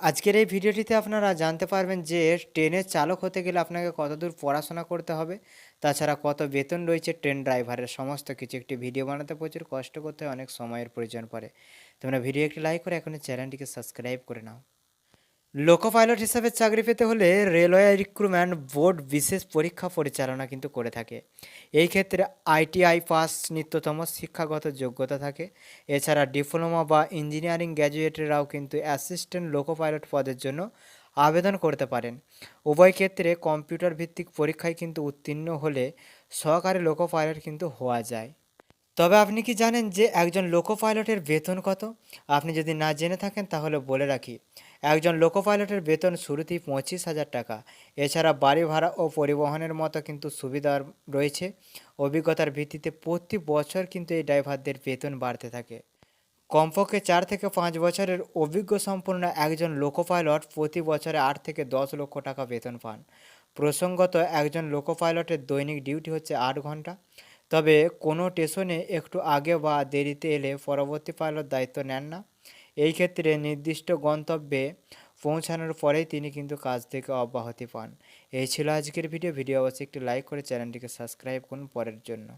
আজকের এই ভিডিওটিতে আপনারা জানতে পারবেন যে ট্রেনের চালক হতে গেলে আপনাকে কতদূর পড়াশোনা করতে হবে, তাছাড়া কত বেতন রয়েছে ট্রেন ড্রাইভারের, সমস্ত কিছু। একটি ভিডিও বানাতে প্রচুর কষ্ট করতে অনেক সময়ের প্রয়োজন পড়ে। তোমরা ভিডিও একটি লাইক করে এখন চ্যানেলটিকে সাবস্ক্রাইব করে নাও। লোকো পাইলট হিসাবে চাকরি পেতে হলে রেলওয়ে রিক্রুটমেন্ট বোর্ড বিশেষ পরীক্ষা পরিচালনা কিন্তু করে থাকে। এই ক্ষেত্রে আইটিআই পাস নিত্যতম শিক্ষাগত যোগ্যতা থাকে। এছাড়া ডিপ্লোমা বা ইঞ্জিনিয়ারিং গ্র্যাজুয়েটেরাও কিন্তু অ্যাসিস্ট্যান্ট লোকো পাইলট পদের জন্য আবেদন করতে পারেন। উভয় ক্ষেত্রে কম্পিউটার ভিত্তিক পরীক্ষায় কিন্তু উত্তীর্ণ হলে সহকারী লোকো পাইলট কিন্তু হওয়া যায়। তবে আপনি কি জানেন যে একজন লোকো পাইলটের বেতন কত? আপনি যদি না জেনে থাকেন তাহলে বলে রাখি। একজন লোকো পাইলটের বেতন শুরুতেই পঁচিশ হাজার টাকা। এছাড়া বাড়ি ভাড়া ও পরিবহনের মতো কিন্তু সুবিধা রয়েছে। অভিজ্ঞতার ভিত্তিতে প্রতি বছর কিন্তু এই ড্রাইভারদের বেতন বাড়তে থাকে। কমপক্ষে চার থেকে পাঁচ বছরের অভিজ্ঞ সম্পন্ন একজন লোকো পাইলট প্রতি বছরে আট থেকে দশ লক্ষ টাকা বেতন পান। প্রসঙ্গত, একজন লোকো পাইলটের দৈনিক ডিউটি হচ্ছে আট ঘণ্টা তবে কোনো স্টেশনে একটু আগে বা দেরিতে এলে পরবর্তী পাইলট দায়িত্ব নেন না। এই ক্ষেত্রে নির্দিষ্ট গন্তব্যে পৌঁছানোর পরেই তিনি কিন্তু কাজ থেকে অব্যাহতি পান। এই ছিল আজকের ভিডিও। ভিডিও অবশ্যই একটি লাইক করে চ্যানেলটিকে সাবস্ক্রাইব করুন। পরের জন্য।